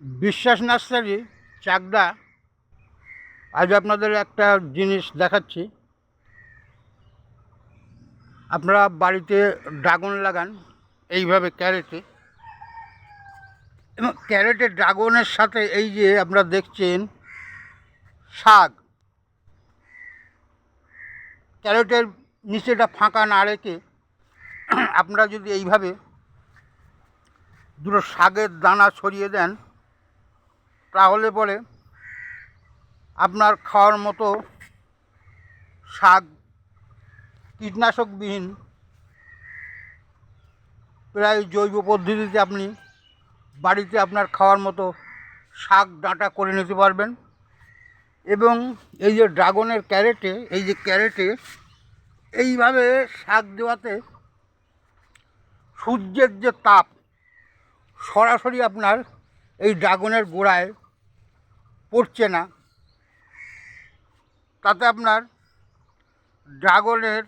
বিশ্বাস নার্সারি, চাকদা। আজ আপনাদের একটা জিনিস দেখাচ্ছি। আপনারা বাড়িতে ড্রাগন লাগান, এইভাবে ক্যারেটে। এবং ক্যারেটে ড্রাগনের সাথে এই যে আপনারা দেখছেন, শাক। ক্যারেটের নিচেটা ফাঁকা না রেখে আপনারা যদি এইভাবে দুটো শাকের দানা ছড়িয়ে দেন তাহলে পরে আপনার খাওয়ার মতো শাক কীটনাশকবিহীন প্রায় জৈব পদ্ধতিতে আপনি বাড়িতে আপনার খাওয়ার মতো শাক ডাঁটা করে নিতে পারবেন। এবং এই যে ড্রাগনের ক্যারেটে, এই যে ক্যারেটে এইভাবে শাক দেওয়াতে সূর্যের যে তাপ সরাসরি আপনার এই ড্রাগনের গোড়ায় পড়ছে না। তাতে আপনার ড্রাগনের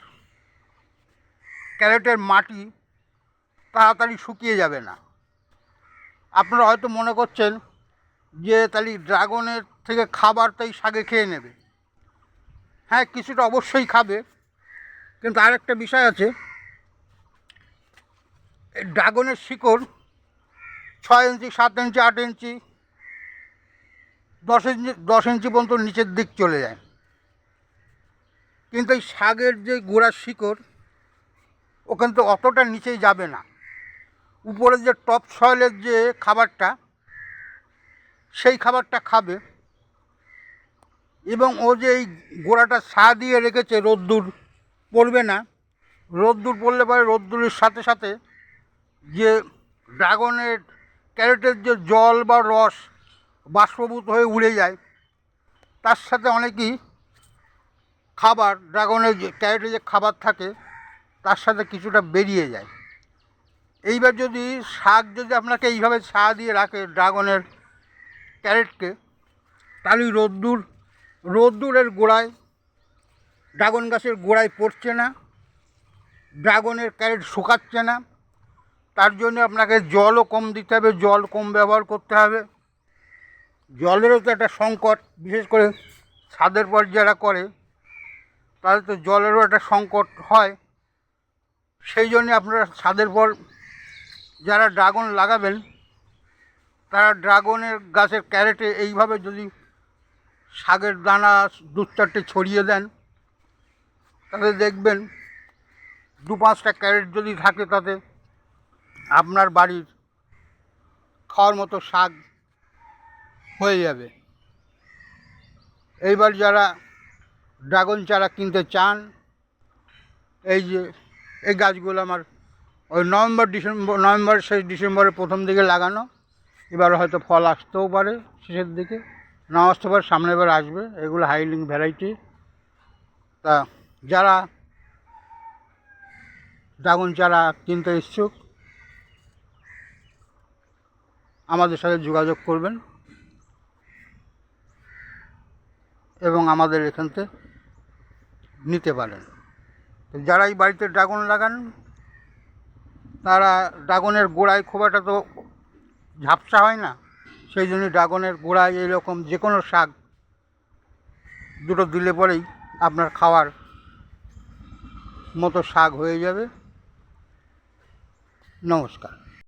ক্যারেটের মাটি তাড়াতাড়ি শুকিয়ে যাবে না। আপনারা হয়তো মনে করছেন যে তাহলে ড্রাগনের থেকে খাবার তাই শাকে খেয়ে নেবে। হ্যাঁ কিছুটা অবশ্যই খাবে। কিন্তু আরেকটা বিষয় আছে ড্রাগনের শিকড় ছয় ইঞ্চি, সাত ইঞ্চি, আট ইঞ্চি, দশ ইঞ্চি দশ ইঞ্চি পর্যন্ত নিচের দিক চলে যায়। কিন্তু এই শাকের যে গোড়ার শিকড়, ওখান তো অতটা নিচেই যাবে না। উপরে যে টপ সয়েলের যে খাবারটা, সেই খাবারটা খাবে। এবং ও যে এই গোড়াটা ছা দিয়ে রেখেছে, রোদ্দুর পড়বে না। রোদ্দুর পড়লে পরে রোদ্দুরের সাথে সাথে যে ড্রাগনের ক্যারেটের যে জল বা রস বাষ্পভূত হয়ে উড়ে যায়, তার সাথে অনেকই খাবার, ড্রাগনের যে ক্যারেটে যে খাবার থাকে, তার সাথে কিছুটা বেরিয়ে যায়। এইবার যদি শাক যদি আপনাকে এইভাবে ছা দিয়ে রাখে ড্রাগনের ক্যারেটকে, তাহলে রোদ্দুর, রোদ্দুরের গোড়ায়, ড্রাগন গাছের গোড়ায় পড়ছে না, ড্রাগনের ক্যারেট শুকাচ্ছে না তার জন্য আপনাকে জলও কম দিতে হবে, জল কম ব্যবহার করতে হবে। জলেরও তো একটা সংকট, বিশেষ করে ছাদের পর যারা করে, তাদের তো জলেরও একটা সংকট হয়। সেই জন্য আপনারা ছাদের পর যারা ড্রাগন লাগাবেন, তারা ড্রাগনের গাছের ক্যারেটে এইভাবে যদি শাকের দানা দু চারটে ছড়িয়ে দেন, তাহলে দেখবেন দু পাঁচটা ক্যারেট যদি থাকে তাতে আপনার বাড়ির খাওয়ার মতো শাক হয়ে যাবে। এইবার যারা ড্রাগন চারা কিনতে চান, এই যে, এই গাছগুলো আমার ওই নভেম্বর, ডিসেম্বর, নভেম্বর, শেষ ডিসেম্বরের প্রথম দিকে লাগানো। এবার হয়তো ফল আসতেও পারে শেষের দিকে, না আসতে পারে, সামনে এবার আসবে। এগুলো হাইলিং ভ্যারাইটি। তা যারা ড্রাগন চারা কিনতে ইচ্ছুক আমাদের সাথে যোগাযোগ করবেন এবং আমাদের এখান থেকে নিতে পারেন। তো যারা বাড়িতে ড্রাগন লাগান, তারা ড্রাগনের গোড়ায় খুব একটা তো ঝাপসা হয় না, সেই জন্য ড্রাগনের গোড়ায় এরকম যে কোনো শাক দুটো দিলে পরেই আপনার খাওয়ার মতো শাক হয়ে যাবে। নমস্কার।